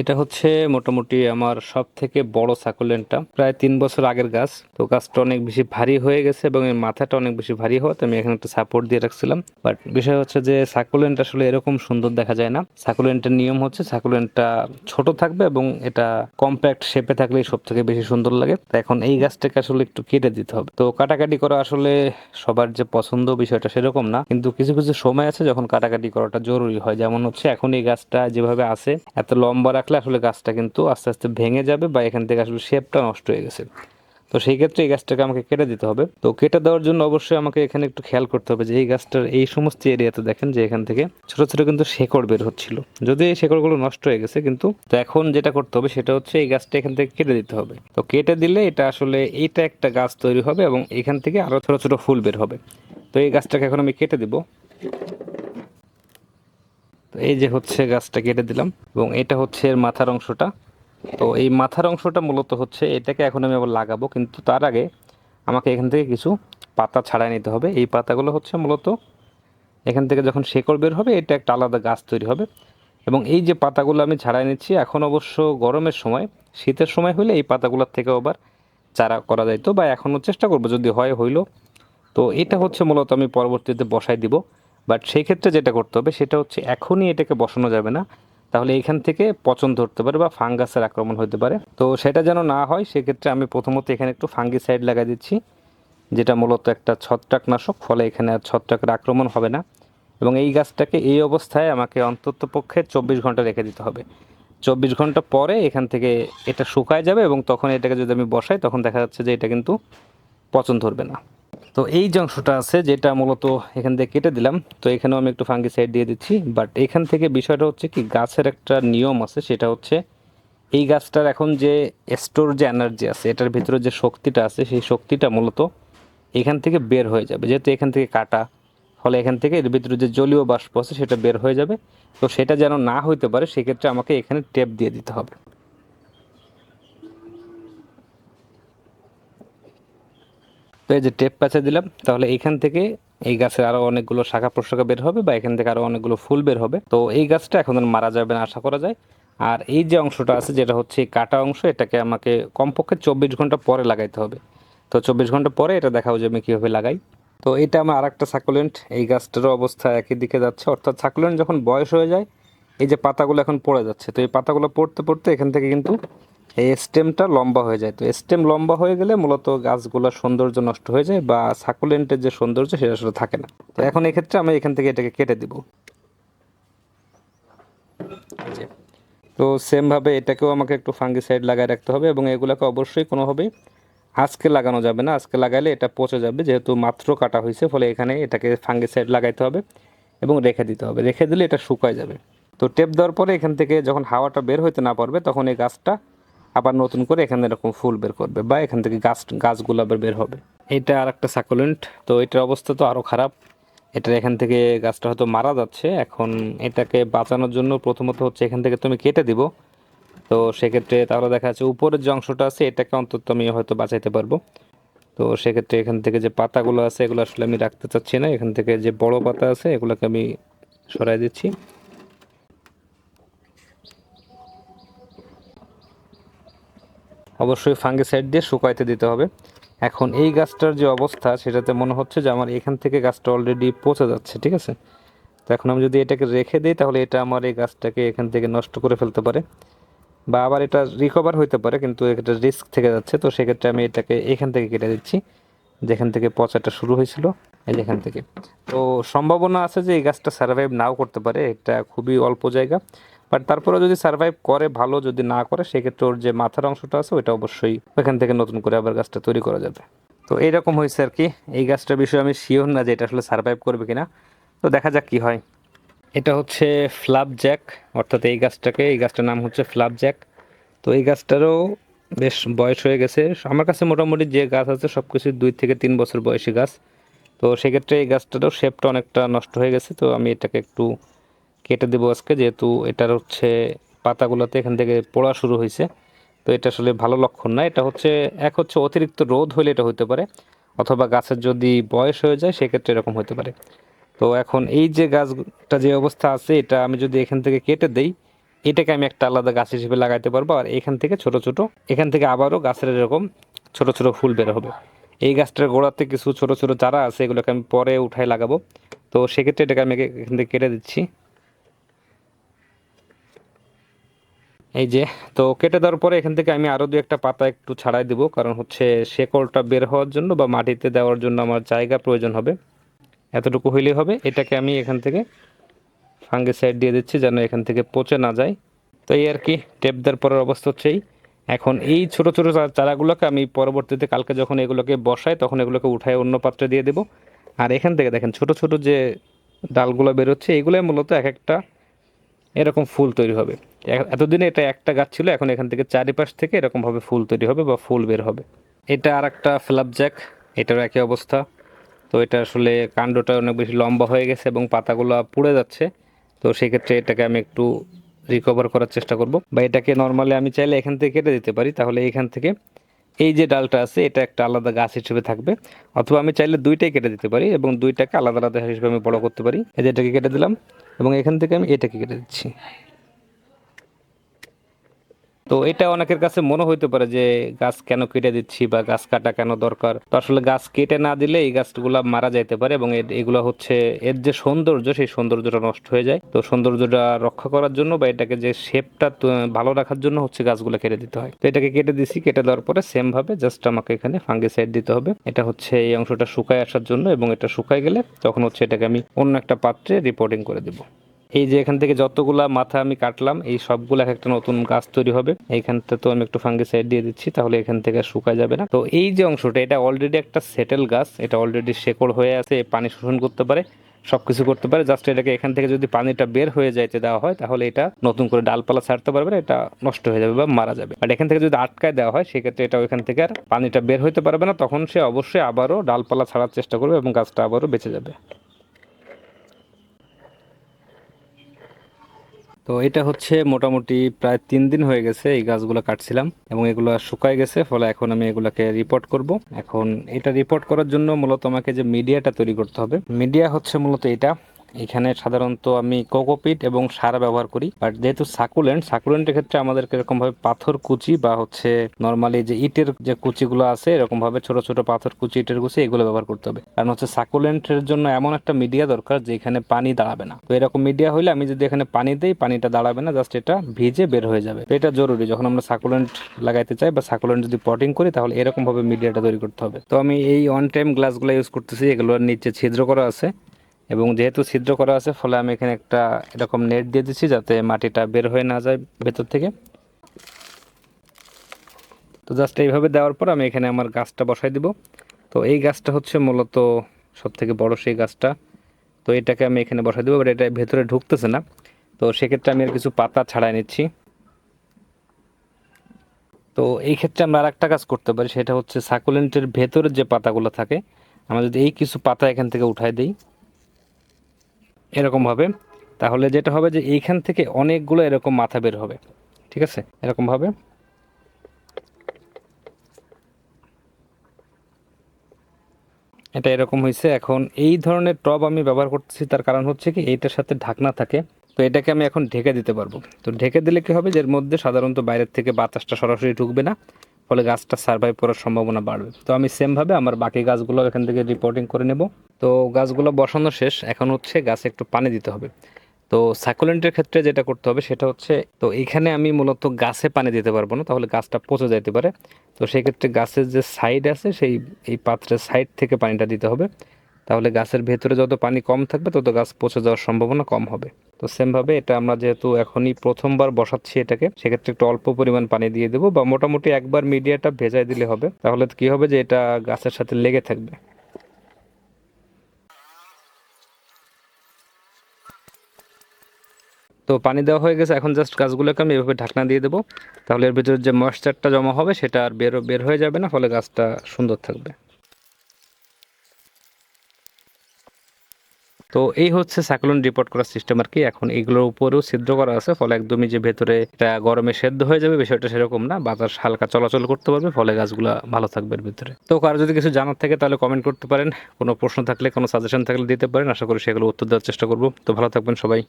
এটা হচ্ছে মোটামুটি আমার সব থেকে বড় সাকুলেন্টটা। প্রায় তিন বছর আগের গাছ। তো গাছটা অনেক বেশি ভারী হয়ে গেছে এবং এর মাথাটা অনেক বেশি ভারী হওয়াতে আমি এখানে একটা সাপোর্ট দিয়ে রাখছিলাম। বাট বিষয় হচ্ছে যে সাকুলেন্ট আসলে এরকম সুন্দর দেখা যায় না। সাকুলেন্টের নিয়ম হচ্ছে সাকুলেন্টটা ছোট থাকবে এবং এটা কম্প্যাক্ট শেপে থাকলেই সব থেকে বেশি সুন্দর লাগে। তো এখন এই গাছটাকে আসলে একটু কেটে দিতে হবে। তো কাটাকাটি করা আসলে সবার যে পছন্দ বিষয়টা সেরকম না। কিন্তু কিছু কিছু সময় আছে যখন কাটাকাটি করাটা জরুরি হয়। যেমন হচ্ছে এখন এই গাছটা যেভাবে আছে, এত লম্বা রাখলে আসলে গাছটা কিন্তু আস্তে আস্তে ভেঙে যাবে বা এখান থেকে আসলে শেপটা নষ্ট হয়ে গেছে। তো সেই ক্ষেত্রে এই গাছটাকে আমাকে কেটে দিতে হবে। তো কেটে দেওয়ার জন্য অবশ্যই আমাকে এখানে একটু খেয়াল করতে হবে যে এই গাছটার এই সমস্ত এরিয়াতে দেখেন যে এখান থেকে ছোট ছোট কিন্তু শেকড় বের হচ্ছিল। যদি এই শেকড়গুলো নষ্ট হয়ে গেছে, কিন্তু তো এখন যেটা করতে হবে সেটা হচ্ছে এই গাছটা এখান থেকে কেটে দিতে হবে। তো কেটে দিলে এটা আসলে এইটা একটা গাছ তৈরি হবে এবং এখান থেকে আরও ছোট ছোট ফুল বের হবে। তো এই গাছটাকে এখন আমি কেটে দিব। তো এই যে হচ্ছে গাছটা কেটে দিলাম এবং এটা হচ্ছে এর মাথার অংশটা। তো এই মাথার অংশটা মূলত হচ্ছে এটাকে এখন আমি আবার লাগাবো, কিন্তু তার আগে আমাকে এখান থেকে কিছু পাতা ছাড়াই নিতে হবে। এই পাতাগুলো হচ্ছে মূলত এখান থেকে যখন শেকড় বের হবে, এটা একটা আলাদা গাছ তৈরি হবে। এবং এই যে পাতাগুলো আমি ছাড়াই নিচ্ছি, এখন অবশ্য গরমের সময়, শীতের সময় হলে এই পাতাগুলোর থেকেও আবার চারা করা যাইতো বা এখনও চেষ্টা করব, যদি হয় হইল। তো এটা হচ্ছে মূলত আমি পরবর্তীতে বসাই দিব। বাট সেই ক্ষেত্রে যেটা করতে হবে সেটা হচ্ছে এখনই এটাকে বসানো যাবে না। তাহলে এইখান থেকে পচন ধরতে পারে বা ফাঙ্গাসের আক্রমণ হতে পারে। তো সেটা যেন না হয়, সেক্ষেত্রে আমি প্রথমত এখানে একটু ফাঙ্গিসাইড লাগাই দিচ্ছি, যেটা মূলত একটা ছত্রাকনাশক, ফলে এখানে আর ছত্রাকের আক্রমণ হবে না। এবং এই গাছটাকে এই অবস্থায় আমাকে অন্তত পক্ষে চব্বিশ ঘণ্টা রেখে দিতে হবে। চব্বিশ ঘণ্টা পরে এখান থেকে এটা শুকায় যাবে এবং তখন এটাকে যদি আমি বসাই, তখন দেখা যাচ্ছে যে এটা কিন্তু পচন ধরবে না। তো এই যে অংশটা আছে যেটা মূলত এখান থেকে কেটে দিলাম। তো এখানেও আমি একটু ফাঙ্গি সাইড দিয়ে দিচ্ছি। বাট এখান থেকে বিষয়টা হচ্ছে কি, গাছের একটা নিয়ম আছে, সেটা হচ্ছে এই গাছটার এখন যে স্টোর যে এনার্জি আছে, এটার ভিতরে যে শক্তিটা আছে, সেই শক্তিটা মূলত এখান থেকে বের হয়ে যাবে। যেহেতু এখান থেকে কাটা, ফলে এখান থেকে এর ভিতরে যে জলীয় বাষ্প আছে, সেটা বের হয়ে যাবে। তো সেটা যেন না হইতে পারে, সেক্ষেত্রে আমাকে এখানে টেপ দিয়ে দিতে হবে। তো এই যে টেপ প্যাচে দিলাম, তাহলে এখান থেকে এই গাছের আরও অনেকগুলো শাখা প্রশাখা বের হবে বা এখান থেকে আরও অনেকগুলো ফুল বের হবে। তো এই গাছটা এখন মারা যাবে না আশা করা যায়। আর এই যে অংশটা আছে যেটা হচ্ছে কাটা অংশ, এটাকে আমাকে কমপক্ষে চব্বিশ ঘণ্টা পরে লাগাইতে হবে। তো চব্বিশ ঘণ্টা পরে এটা দেখাও যে আমি কীভাবে লাগাই। তো এটা আমার আরেকটা সাকুলেন্ট এই গাছটারও অবস্থা একই দিকে যাচ্ছে। অর্থাৎ সাকুলেন্ট যখন বয়স হয়ে যায়, এই যে পাতাগুলো এখন পড়ে যাচ্ছে। তো এই পাতাগুলো পড়তে পড়তে এখান থেকে কিন্তু এই স্টেমটা লম্বা হয়ে যায়। তো স্টেম লম্বা হয়ে গেলে মূলত গাছগুলোর সৌন্দর্য নষ্ট হয়ে যায় বা সাকুলেন্টের যে সৌন্দর্য সেটা আসলে থাকে না। তো এখন এক্ষেত্রে আমি এখান থেকে এটাকে কেটে দিব। তো সেমভাবে এটাকেও আমাকে একটু ফাঙ্গিসাইড লাগায় রাখতে হবে এবং এগুলোকে অবশ্যই কোনোভাবেই আজকে লাগানো যাবে না। আজকে লাগাইলে এটা পচে যাবে, যেহেতু মাত্র কাটা হয়েছে, ফলে এখানে এটাকে ফাঙ্গিসাইড লাগাইতে হবে এবং রেখে দিতে হবে। রেখে দিলে এটা শুকায় যাবে। তো টেপ দেওয়ার পরে এখান থেকে যখন হাওয়াটা বের হইতে না পারবে, তখন এই গাছটা আবার নতুন করে এখানে এরকম ফুল বের করবে বা এখান থেকে গাছ, গাছগুলো আবার বের হবে। এটা আর একটা সাকুলেন্ট তো এটার অবস্থা তো আরও খারাপ। এটার এখান থেকে গাছটা হয়তো মারা যাচ্ছে। এখন এটাকে বাঁচানোর জন্য প্রথমত হচ্ছে এখান থেকে তুমি কেটে দিব। তো সেক্ষেত্রে তাহলে দেখা যাচ্ছে উপরের যে অংশটা আছে, এটাকে অন্তত আমি হয়তো বাঁচাইতে পারব। তো সেক্ষেত্রে এখান থেকে যে পাতাগুলো আছে, এগুলো আসলে আমি রাখতে চাচ্ছি না। এখান থেকে যে বড় পাতা আছে, এগুলোকে আমি সরাই দিচ্ছি। অবশ্যই ফাঙ্গিসাইড দিয়ে শুকাইতে দিতে হবে। এখন এই গাছটার যে অবস্থা, সেটাতে মনে হচ্ছে যে আমার এখান থেকে গাছটা অলরেডি পচে যাচ্ছে, ঠিক আছে? তো এখন আমি যদি এটাকে রেখে দিই, তাহলে এটা আমার এই গাছটাকে এখান থেকে নষ্ট করে ফেলতে পারে। বা আবার এটা রিকভার হইতে পারে, কিন্তু এটা রিস্ক থেকে যাচ্ছে। তো সেক্ষেত্রে আমি এটাকে এখান থেকে কেটে দিচ্ছি, যেখান থেকে পচাটা শুরু হয়েছিল, এই যেখান থেকে। তো সম্ভাবনা আছে যে এই গাছটা সার্ভাইভ নাও করতে পারে। এটা খুবই অল্প জায়গা। বাট তারপরে যদি সার্ভাইভ করে, ভালো যদি না করে, সেক্ষেত্রে ওর যে মাথার অংশটা আছে, ওইটা অবশ্যই ওইখান থেকে নতুন করে আবার গাছটা তৈরি করা যাবে। তো এইরকম হয়েছে আর কি। এই গাছটার বিষয়ে আমি শিওর না যে এটা আসলে সার্ভাইভ করবে কিনা। তো দেখা যাক কি হয়। এটা হচ্ছে ফ্লাপ জ্যাক অর্থাৎ এই গাছটাকে, এই গাছটার নাম হচ্ছে ফ্লাপ জ্যাক তো এই গাছটারও বেশ বয়স হয়ে গেছে। আমার কাছে মোটামুটি যে গাছ আছে সব কিছু দুই থেকে তিন বছর বয়সী গাছ। তো সেক্ষেত্রে এই গাছটারও শেপটা অনেকটা নষ্ট হয়ে গেছে। তো আমি এটাকে একটু কেটে দেবো আজকে, যেহেতু এটার হচ্ছে পাতাগুলোতে এখান থেকে পোড়া শুরু হয়েছে। তো এটা আসলে ভালো লক্ষণ না, এটা হচ্ছে এক হচ্ছে অতিরিক্ত রোদ হলে এটা হতে পারে, অথবা গাছের যদি বয়স হয়ে যায় সেক্ষেত্রে এরকম হতে পারে। তো এখন এই যে গাছটা যে অবস্থা আছে, এটা আমি যদি এখান থেকে কেটে দেই, এটাকে আমি একটা আলাদা গাছ হিসেবে লাগাইতে পারব, আর এখান থেকে ছোট ছোট, এখান থেকে আবারও গাছের এরকম ছোট ছোট ফুল বের হবে। এই গাছটার গোড়াতে কিছু ছোট ছোট চারা আছে, এগুলোকে আমি পরে উঠায় লাগাবো। তো সেক্ষেত্রে এটাকে আমি এখান থেকে কেটে দিচ্ছি। এই যে, তো কেটে দেওয়ার পরে এখান থেকে আমি আরও দু একটা পাতা একটু ছাড়াই দেবো, কারণ হচ্ছে শেকলটা বের হওয়ার জন্য বা মাটিতে দেওয়ার জন্য আমার জায়গা প্রয়োজন হবে। এতটুকু হইলেই হবে। এটাকে আমি এখান থেকে ফাঙ্গিসাইড দিয়ে দিচ্ছি যেন এখান থেকে পচে না যায়। তো এই আর কি টেপ দেওয়ার পরের অবস্থা হচ্ছেই এখন এই ছোট ছোট চারাগুলোকে আমি পরবর্তীতে কালকে যখন এগুলোকে বসাই, তখন এগুলোকে উঠায় অন্য পাত্রে দিয়ে দেবো। আর এখান থেকে দেখেন ছোট ছোট যে ডালগুলো বেরোচ্ছে, এগুলোই মূলত এক একটা এরকম ফুল তৈরি হবে। এতদিনে এটা একটা গাছ ছিল, এখন এখান থেকে চারিপাশ থেকে এরকমভাবে ফুল তৈরি হবে বা ফুল বের হবে। এটা আর একটা ফ্ল্যাপজ্যাক, এটারও একই অবস্থা। তো এটা আসলে কাণ্ডটা অনেক বেশি লম্বা হয়ে গেছে এবং পাতাগুলো পুড়ে যাচ্ছে। তো সেক্ষেত্রে এটাকে আমি একটু রিকভার করার চেষ্টা করব। বা এটাকে নর্মালি আমি চাইলে এখান থেকে কেটে দিতে পারি। তাহলে এখান থেকে এই যে ডালটা আছে, এটা একটা আলাদা গাছ হিসেবে থাকবে। অথবা আমি চাইলে দুইটাই কেটে দিতে পারি এবং দুইটাকে আলাদা আলাদা হিসেবে আমি বড় করতে পারি। এই যে এটাকে কেটে দিলাম। এবং এখান থেকে আমি এটাকে কেটে দিচ্ছি। তো এটা অনেকের কাছে মনে হইতে পারে যে গাছ কেন কেটে দিচ্ছি বা গাছ কাটা কেন দরকার? তো আসলে গাছ কেটে না দিলে এই গাছগুলো মারা যাইতে পারে এবং এগুলো হচ্ছে, এর যে সৌন্দর্য, সেই সৌন্দর্যটা নষ্ট হয়ে যায়। তো সৌন্দর্যটা রক্ষা করার জন্য বা এটাকে যে শেপটা ভালো রাখার জন্য হচ্ছে গাছগুলো কেটে দিতে হয়। তো এটাকে কেটে দিছি, কেটে দেওয়ার পরে সেম ভাবে জাস্ট আমাকে এখানে ফাঙ্গিসাইড দিতে হবে। এটা হচ্ছে এই অংশটা শুকায় আসার জন্য এবং এটা শুকায় গেলে তখন হচ্ছে এটাকে আমি অন্য একটা পাত্রে রিপোর্টিং করে দেবো। এই যে এখান থেকে যতগুলা মাথা আমি কাটলাম, এই সবগুলো এক একটা নতুন গাছ তৈরি হবে। এইখানটা তো আমি একটু ফাঙ্গিসাইড দিয়ে দিচ্ছি, তাহলে এখান থেকে শুকায় যাবে না। তো এই যে অংশটা, এটা অলরেডি একটা সেটেল গাছ, এটা অলরেডি শেকড় হয়ে আছে, পানি শোষণ করতে পারে সব কিছু করতে পারে। জাস্ট এটাকে এখান থেকে যদি পানিটা বের হয়ে যাইতে দেওয়া হয়, তাহলে এটা নতুন করে ডালপালা ছাড়তে পারবে না, এটা নষ্ট হয়ে যাবে বা মারা যাবে। আর এখান থেকে যদি আটকায় দেওয়া হয়, সেক্ষেত্রে এটা ওইখান থেকে আর পানিটা বের হইতে পারবে না, তখন সে অবশ্যই আবারও ডালপালা ছাড়ার চেষ্টা করবে এবং গাছটা আবারও বেঁচে যাবে। তো এটা হচ্ছে মোটামুটি প্রায় তিন দিন হয়ে গেছে এই গাছগুলো কাটছিলাম এবং এগুলো শুকায় গেছে, ফলে এখন আমি এগুলোকে রিপোর্ট করব। এখন এটা রিপোর্ট করার জন্য মূলত আমাকে যে মিডিয়াটা তৈরি করতে হবে মিডিয়া হচ্ছে মূলত এটা। এখানে সাধারণত আমি কোকোপিট এবং সার ব্যবহার করি। বাট যেহেতু সাকুলেন্ট, সাকুলেন্টের ক্ষেত্রে আমাদেরকে এরকম ভাবে পাথর কুচি বা হচ্ছে নর্মালি যে ইটের যে কুচিগুলো আছে এরকম ভাবে ছোট ছোট পাথর কুচি, ইটের কুচি, এগুলো ব্যবহার করতে হবে। কারণ হচ্ছে সাকুলেন্টের জন্য এমন একটা মিডিয়া দরকার যে এখানে পানি দাঁড়াবে না। তো এরকম মিডিয়া হলে আমি যদি এখানে পানি দেই, পানিটা দাঁড়াবে না, জাস্ট এটা ভিজে বের হয়ে যাবে। এটা জরুরি। যখন আমরা সাকুলেন্ট লাগাইতে চাই বা সাকুলেন্ট যদি পটিং করি, তাহলে এরকম ভাবে মিডিয়াটা তৈরি করতে হবে। তো আমি এই অন টাইম গ্লাসগুলো ইউজ করতেছি। এগুলোর নিচে ছিদ্র করা আছে। এবং যেহেতু ছিদ্র করা আছে, ফলে আমি এখানে একটা এরকম নেট দিয়ে দিচ্ছি যাতে মাটিটা বের হয়ে না যায় ভেতর থেকে। তো জাস্ট এইভাবে দেওয়ার পর আমি এখানে আমার গাছটা বসাই দিব। তো এই গাছটা হচ্ছে মূলত সব থেকে বড় সেই গাছটা। তো এটাকে আমি এখানে বসাই দেবো বাট এটা ভেতরে ঢুকতেছে না। তো সেক্ষেত্রে আমি আর কিছু পাতা ছাড়াই নিচ্ছি। তো এই ক্ষেত্রে আমরা আর একটা কাজ করতে পারি, সেটা হচ্ছে সাকুলেন্টের ভেতরের যে পাতাগুলো থাকে, আমরা যদি এই কিছু পাতা এখান থেকে উঠাই দিই এরকমভাবে তাহলে যেটা হবে যে এইখান থেকে অনেকগুলো এরকম মাথা বের হবে। ঠিক আছে? এরকমভাবে এটা এরকম হয়েছে এখন এই ধরনের টব আমি ব্যবহার করতেছি, তার কারণ হচ্ছে কি এইটার সাথে ঢাকনা থাকে। তো এটাকে আমি এখন ঢেকে দিতে পারব। তো ঢেকে দিলে কি হবে এর মধ্যে সাধারণত বাইরের থেকে বাতাসটা সরাসরি ঢুকবে না, ফলে গাছটা সার্ভাইভ করার সম্ভাবনা বাড়বে। তো আমি সেমভাবে আমার বাকি গাছগুলো এখান থেকে রিপোর্টিং করে নেব। তো গাছগুলো বসানো শেষ। এখন হচ্ছে গাছে একটু পানি দিতে হবে। তো সাকুলেন্টের ক্ষেত্রে যেটা করতে হবে সেটা হচ্ছে, তো এখানে আমি মূলত গাছে পানি দিতে পারব না, তাহলে গাছটা পচে যাইতে পারে। তো সেই ক্ষেত্রে গাছের যে সাইড আছে, সেই, এই পাত্রের সাইড থেকে পানিটা দিতে হবে। তাহলে গাছের ভেতরে যত পানি কম থাকবে, তত গাছ পচে যাওয়ার সম্ভাবনা কম হবে। তো সেমভাবে এটা আমরা যেহেতু এখনই প্রথমবার বসাচ্ছি এটাকে, সেক্ষেত্রে একটু অল্প পরিমাণ পানি দিয়ে দেবো বা মোটামুটি একবার মিডিয়াটা ভেজাই দিলে হবে। তাহলে কি হবে যে এটা গাছের সাথে লেগে থাকবে। তো পানি দেওয়া হয়ে গেছে। এখন জাস্ট গাছগুলোকে আমি এভাবে ঢাকনা দিয়ে দেবো। তাহলে এর ভিতরে যে ময়েশ্চারটা জমা হবে, সেটা আর বের বের হয়ে যাবে না, ফলে গাছটা সুন্দর থাকবে। তো এই হচ্ছে সাইক্লোন রিপোর্ট করার সিস্টেম আর কি। এখন এগুলোর উপরেও ছিদ্র করা আছে, ফলে একদমই যে ভেতরে এটা গরমে সেদ্ধ হয়ে যাবে, বিষয়টা সেরকম না। বাতাস হালকা চলাচল করতে পারবে, ফলে গাছগুলো ভালো থাকবে এর ভিতরে। তো কারও যদি কিছু জানার থাকে, তাহলে কমেন্ট করতে পারেন। কোনো প্রশ্ন থাকলে, কোনো সাজেশন থাকলে দিতে পারেন। আশা করি সেগুলো উত্তর দেওয়ার চেষ্টা করব। তো ভালো থাকবেন সবাই।